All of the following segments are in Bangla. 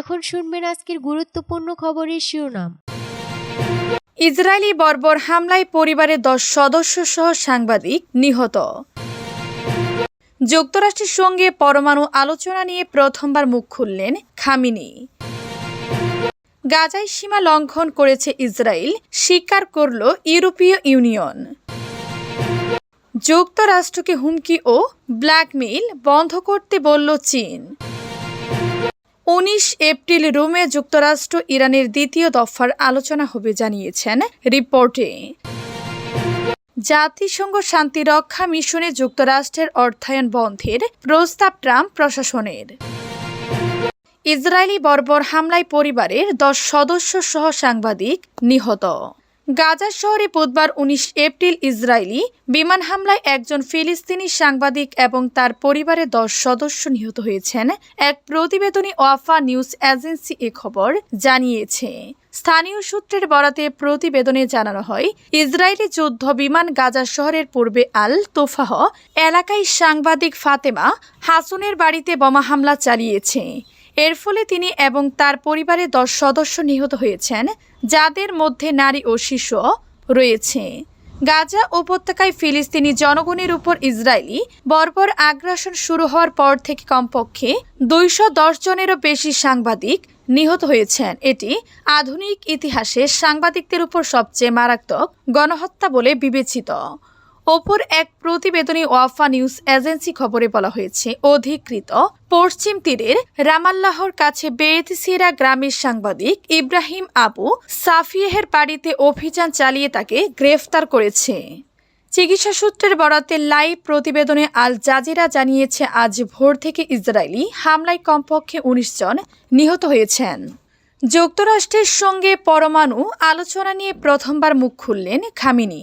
এখন শুনবেন আজকের গুরুত্বপূর্ণ খবরের শিরোনাম। ইসরায়েলি বর্বর হামলায় পরিবারের দশ সদস্য সহ সাংবাদিক নিহত। যুক্তরাষ্ট্রের সঙ্গে পরমাণু আলোচনা নিয়ে প্রথমবার মুখ খুললেন খামিনি। গাজায় সীমা লঙ্ঘন করেছে ইসরায়েল, স্বীকার করল ইউরোপীয় ইউনিয়ন। যুক্তরাষ্ট্রকে হুমকি ও ব্ল্যাকমেইল বন্ধ করতে বলল চীন। উনিশ এপ্রিল রোমে যুক্তরাষ্ট্র ইরানের দ্বিতীয় দফার আলোচনা হবে জানিয়েছেন রিপোর্টে। জাতিসংঘ শান্তিরক্ষা মিশনে যুক্তরাষ্ট্রের অর্থায়ন বন্ধের প্রস্তাব ট্রাম্প প্রশাসনের। ইসরায়েলি বর্বর হামলায় পরিবারের দশ সদস্য সহ সাংবাদিক নিহত। গাজা শহরে বুধবার উনিশ এপ্রিল ইসরায়েলি বিমান হামলায় একজন ফিলিস্তিনি সাংবাদিক এবং তার পরিবারের দশ সদস্য নিহত হয়েছেন। এক প্রতিবেদনী ওয়াফা নিউজ এজেন্সি এ খবর জানিয়েছে। স্থানীয় সূত্রের বরাতে প্রতিবেদনে জানানো হয়, ইসরায়েলি যুদ্ধ বিমান গাজা শহরের পূর্বে আল তোফাহ এলাকায় সাংবাদিক ফাতেমা হাসুনের বাড়িতে বোমা হামলা চালিয়েছে। এর ফলে তিনি এবং তার পরিবারের দশ সদস্য নিহত হয়েছেন, যাদের মধ্যে নারী ও শিশু রয়েছে। গাজা উপত্যকায় ফিলিস্তিনি জনগণের উপর ইসরায়েলি বর্বর আগ্রাসন শুরু হওয়ার পর থেকে কমপক্ষে দুইশো দশ জনেরও বেশি সাংবাদিক নিহত হয়েছেন। এটি আধুনিক ইতিহাসে সাংবাদিকদের উপর সবচেয়ে মারাত্মক গণহত্যা বলে বিবেচিত। ওপর এক প্রতিবেদনে ওয়াফা নিউজ এজেন্সি খবরে বলা হয়েছে, অধিকৃত পশ্চিম তীরের রামাল্লাহর কাছে বেতসিরা গ্রামের সাংবাদিক ইব্রাহিম আবু সাফিয়েহের বাড়িতে অভিযান চালিয়ে তাকে গ্রেফতার করেছে। চিকিৎসা সূত্রের বরাতে লাইভ প্রতিবেদনে আল জাজিরা জানিয়েছে, আজ ভোর থেকে ইসরায়েলি হামলায় কমপক্ষে উনিশ জন নিহত হয়েছেন। যুক্তরাষ্ট্রের সঙ্গে পরমাণু আলোচনা নিয়ে প্রথমবার মুখ খুললেন খামিনি।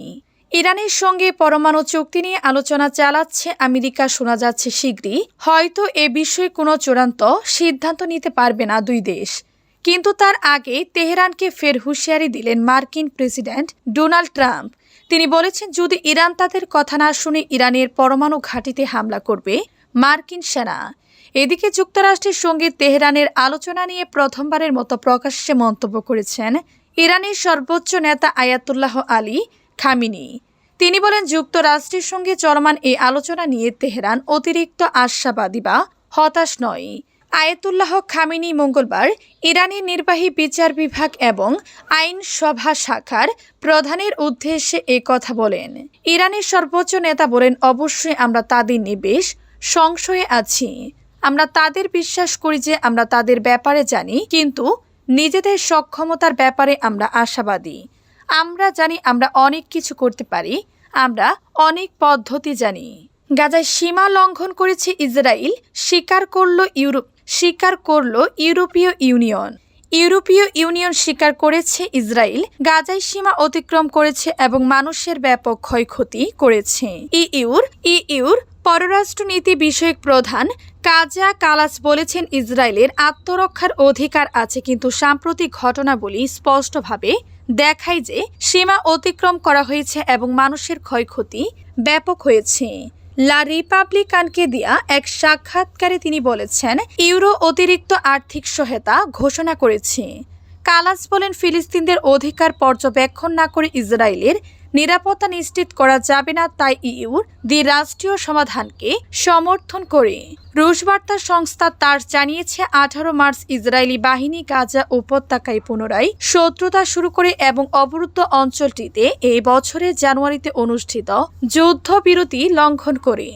ইরানের সঙ্গে পরমাণু চুক্তি নিয়ে আলোচনা চালাচ্ছে আমেরিকা শোনা যাচ্ছে শীঘ্রই। হয়তো এ বিষয়ে কোনো চূড়ান্ত সিদ্ধান্ত নিতে পারবে না দুই দেশ। কিন্তু তার আগে তেহরানকে ফের হুঁশিয়ারি দিলেন মার্কিন প্রেসিডেন্ট ডোনাল্ড ট্রাম্প। তিনি বলেছেন, যদি ইরান তাদের কথা না শুনে ইরানের পরমাণু ঘাঁটিতে হামলা করবে, মার্কিন সেনা। এদিকে যুক্তরাষ্ট্রের সঙ্গে তেহরানের আলোচনা নিয়ে প্রথমবারের মতো প্রকাশ্যে মন্তব্য করেছেন ইরানের সর্বোচ্চ নেতা আয়াতুল্লাহ আলী। খামিনি। তিনি বলেন, যুক্তরাষ্ট্রের সঙ্গে চলমান এই আলোচনা নিয়ে তেহরান অতিরিক্ত আশাবাদী বা হতাশ নয়। আয়াতুল্লাহ খামিনি মঙ্গলবার ইরানের নির্বাহী বিচার বিভাগ এবং আইন সভা শাখার প্রধানের উদ্দেশ্যে এ কথা বলেন। ইরানের সর্বোচ্চ নেতা বলেন, অবশ্যই আমরা তাদের নিবেশ সংশয়ে আছি। আমরা তাদের বিশ্বাস করি যে আমরা তাদের ব্যাপারে জানি, কিন্তু নিজেদের সক্ষমতার ব্যাপারে আমরা আশাবাদী। আমরা জানি আমরা অনেক কিছু করতে পারি। আমরা অনেক পদ্ধতি জানি। গাজায় সীমা লঙ্ঘন করেছে ইসরায়েল স্বীকার করল ইউরোপ, স্বীকার করল ইউরোপীয় ইউনিয়ন। ইউরোপীয় ইউনিয়ন স্বীকার করেছে ইসরায়েল গাজায় সীমা অতিক্রম করেছে এবং মানুষের ব্যাপক ক্ষয়ক্ষতি করেছে। ইউর ইউর পররাষ্ট্রনীতি বিষয়ক প্রধান কাজা কালাস বলেছেন ইসরায়েলের আত্মরক্ষার অধিকার আছে, কিন্তু সাম্প্রতিক ঘটনাবলী স্পষ্টভাবে দেখায় যে সীমা অতিক্রম করা হয়েছে এবং মানুষের ক্ষয়ক্ষতি ব্যাপক হয়েছে। লা রিপাবলিকানকে দেয়া এক সাক্ষাৎকারে তিনি বলেছেন, ইউরো অতিরিক্ত আর্থিক সহায়তা ঘোষণা করেছে। কালাস বলেন ফিলিস্তিনদের অধিকার পর্যবেক্ষণ না করে ইসরায়েলের নিরাপত্তা নিশ্চিত করা যাবে না, তাই ইউর দি রাষ্ট্রীয় সমাধানকে সমর্থন করে। রুশ বার্তা সংস্থা তার জানিয়েছে, আঠারো মার্চ ইসরায়েলি বাহিনী গাজা উপত্যকায় পুনরায় শত্রুতা শুরু করে এবং অবরুদ্ধ অঞ্চলটিতে এই বছরের জানুয়ারিতে অনুষ্ঠিত যুদ্ধবিরতি লঙ্ঘন করে।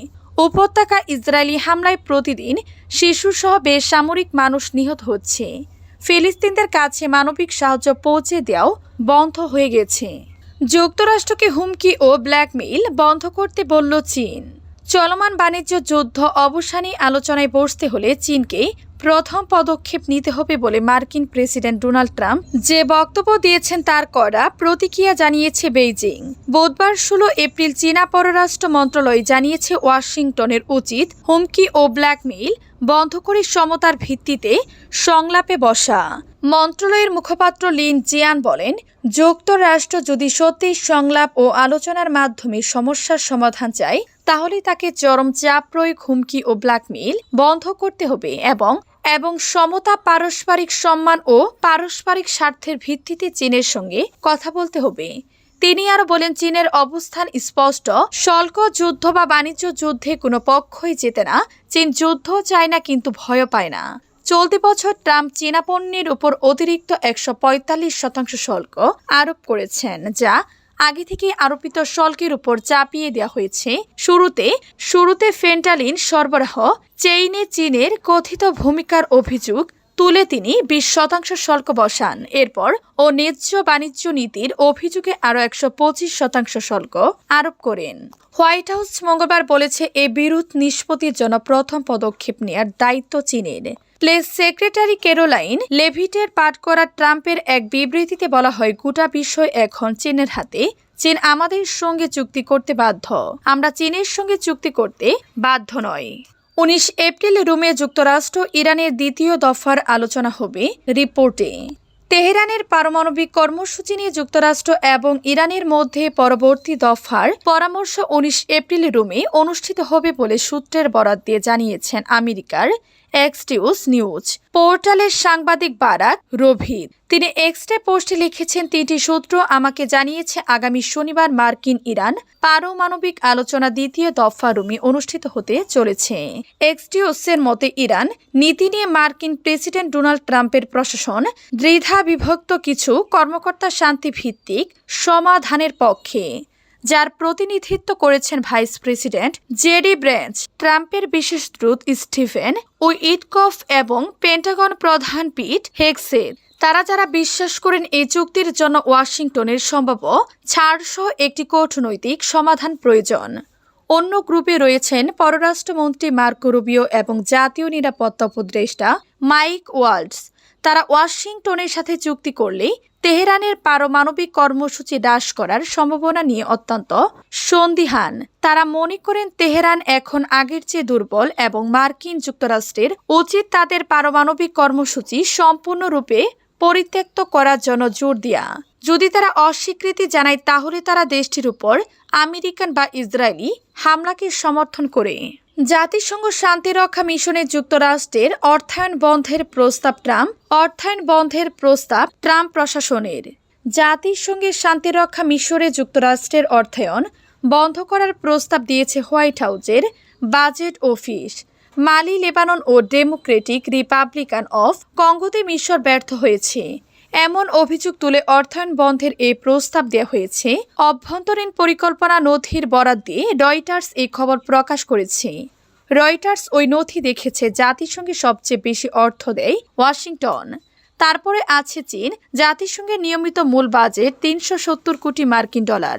উপত্যকা ইসরায়েলি হামলায় প্রতিদিন শিশুসহ বেসামরিক মানুষ নিহত হচ্ছে। ফিলিস্তিনদের কাছে মানবিক সাহায্য পৌঁছে দেওয়াও বন্ধ হয়ে গেছে। যুক্তরাষ্ট্রকে হুমকি ও ব্ল্যাকমেইল বন্ধ করতে বলল চীন। চলমান বাণিজ্য যুদ্ধ অবসানী আলোচনায় বসতে হলে চীনকে প্রথম পদক্ষেপ নিতে হবে বলে মার্কিন প্রেসিডেন্ট ডোনাল্ড ট্রাম্প যে বক্তব্য দিয়েছেন তার করা প্রতিক্রিয়া জানিয়েছে বেইজিং। বুধবার ষোলো এপ্রিল চীনা পররাষ্ট্র মন্ত্রণালয় জানিয়েছে ওয়াশিংটনের উচিত হুমকি ও ব্ল্যাকমেইল বন্ধ করে সমতার ভিত্তিতে সংলাপে বসা। মন্ত্রণালয়ের মুখপাত্র লিন জিয়ান বলেন, যুক্তরাষ্ট্র যদি সত্যি সংলাপ ও আলোচনার মাধ্যমে সমস্যার সমাধান চায়, তাহলে তাকে চরম চাপ, প্রয়োগ, হুমকি ও ব্ল্যাকমেইল বন্ধ করতে হবে এবং এবং সমতা, পারস্পরিক সম্মান ও পারস্পরিক স্বার্থের ভিত্তিতে চীনের সঙ্গে কথা বলতে হবে। তিনি আরও বলেন, চীনের অবস্থান স্পষ্ট শুল্ক যুদ্ধ বা বাণিজ্য যুদ্ধে কোনো পক্ষই জেতে না, চীন যুদ্ধ চায় না, কিন্তু ভয় পায় না। চলতি বছর ট্রাম্প চীনা পণ্যের উপর অতিরিক্ত একশো পঁয়তাল্লিশ শতাংশ শুল্ক আরোপ করেছেন, যা আগে থেকে আরোপিত শুল্কের উপর চাপিয়ে দেওয়া হয়েছে। শুরুতে শুরুতে ফেন্টালিন সরবরাহ চেইনে চীনের কথিত ভূমিকার অভিযোগ তুলে তিনি বিশ শতাংশ শুল্ক বসান। এরপর, ও ন্যায্য বাণিজ্য নীতির অভিযোগে আরও একশো পঁচিশ শতাংশ শুল্ক আরোপ করেন। হোয়াইট হাউস মঙ্গলবার বলেছে, এ বিরোধ নিষ্পত্তির জন্য প্রথম পদক্ষেপ নেয়ার দায়িত্ব চীনের। প্লেস সেক্রেটারি কেরোলাইন লেভিটের পাঠ করা ট্রাম্পের এক বিবৃতিতে বলা হয়, গোটা বিষয় এখন চীনের হাতে। চীন আমাদের সঙ্গে চুক্তি করতে বাধ্য। আমরা চীনের সঙ্গে চুক্তি করতে বাধ্য নয় উনিশ এপ্রিল রোমে যুক্তরাষ্ট্র ইরানের দ্বিতীয় দফার আলোচনা হবে রিপোর্টে। তেহরানের পারমাণবিক কর্মসূচি নিয়ে যুক্তরাষ্ট্র এবং ইরানের মধ্যে পরবর্তী দফার পরামর্শ উনিশ এপ্রিল রোমে অনুষ্ঠিত হবে বলে সূত্রের বরাত দিয়ে জানিয়েছেন আমেরিকার এক্সটিউস নিউজ। পোর্টালের সাংবাদিক বারাক রভিদ। তিনি এক্সটে পোস্টে লিখেছেন, তিনটি সূত্র আমাকে জানিয়েছে, আগামী শনিবার মার্কিন ইরান পারমাণবিক আলোচনা দ্বিতীয় দফা রুমে অনুষ্ঠিত হতে চলেছে। এক্সটিউসের মতে, ইরান নীতি নিয়ে মার্কিন প্রেসিডেন্ট ডোনাল্ড ট্রাম্পের প্রশাসন দ্বিধা বিভক্ত কিছু কর্মকর্তা শান্তি ভিত্তিক সমাধানের পক্ষে। যার প্রতিনিধিত্ব করেছেন ভাইস প্রেসিডেন্ট জেডি ব্রেঞ্চ, ট্রাম্পের বিশেষ দূত স্টিফেন ও ইটকফ এবং পেন্টাগন প্রধান পিট হেগসের তারা যারা বিশ্বাস করেন এই চুক্তির জন্য ওয়াশিংটনের সম্ভাব্য ছাড়সহ একটি কূটনৈতিক সমাধান প্রয়োজন। অন্য গ্রুপে রয়েছেন পররাষ্ট্রমন্ত্রী মার্কো রুবিও এবং জাতীয় নিরাপত্তা উপদেষ্টা মাইক ওয়াল্ডস তারা ওয়াশিংটনের সাথে চুক্তি করলেই তেহরানের পারমাণবিক কর্মসূচি হ্রাস করার সম্ভাবনা নিয়ে অত্যন্ত সন্দিহান। তারা মনে করেন তেহরান এখন আগের চেয়ে দুর্বল এবং মার্কিন যুক্তরাষ্ট্রের উচিত তাদের পারমাণবিক কর্মসূচি সম্পূর্ণরূপে পরিত্যক্ত করার জন্য জোর দেয়া। যদি তারা অস্বীকৃতি জানায়, তাহলে তারা দেশটির উপর আমেরিকান বা ইসরায়েলি হামলাকে সমর্থন করে। জাতিসংঘ শান্তিরক্ষা মিশনে যুক্তরাষ্ট্রের অর্থায়ন বন্ধের প্রস্তাব ট্রাম্প, অর্থায়ন বন্ধের প্রস্তাব ট্রাম্প প্রশাসনের। জাতিসংঘের শান্তিরক্ষা মিশরে যুক্তরাষ্ট্রের অর্থায়ন বন্ধ করার প্রস্তাব দিয়েছে হোয়াইট হাউসের বাজেট অফিস। মালি, লেবানন ও ডেমোক্রেটিক রিপাবলিকান অফ কঙ্গোতে মিশর ব্যর্থ হয়েছে। এমন অভিযোগ তুলে অর্থায়ন বন্ধের এই প্রস্তাব দেওয়া হয়েছে। অভ্যন্তরীণ পরিকল্পনা নথির বরাদ দিয়ে রয়টার্স এই খবর প্রকাশ করেছে। রয়টার্স ওই নথি দেখেছে জাতিসংঘে সবচেয়ে বেশি অর্থ দেয় ওয়াশিংটন। তারপরে আছে চীন, জাতিসংঘের নিয়মিত মূল বাজেট তিনশো সত্তর কোটি মার্কিন ডলার।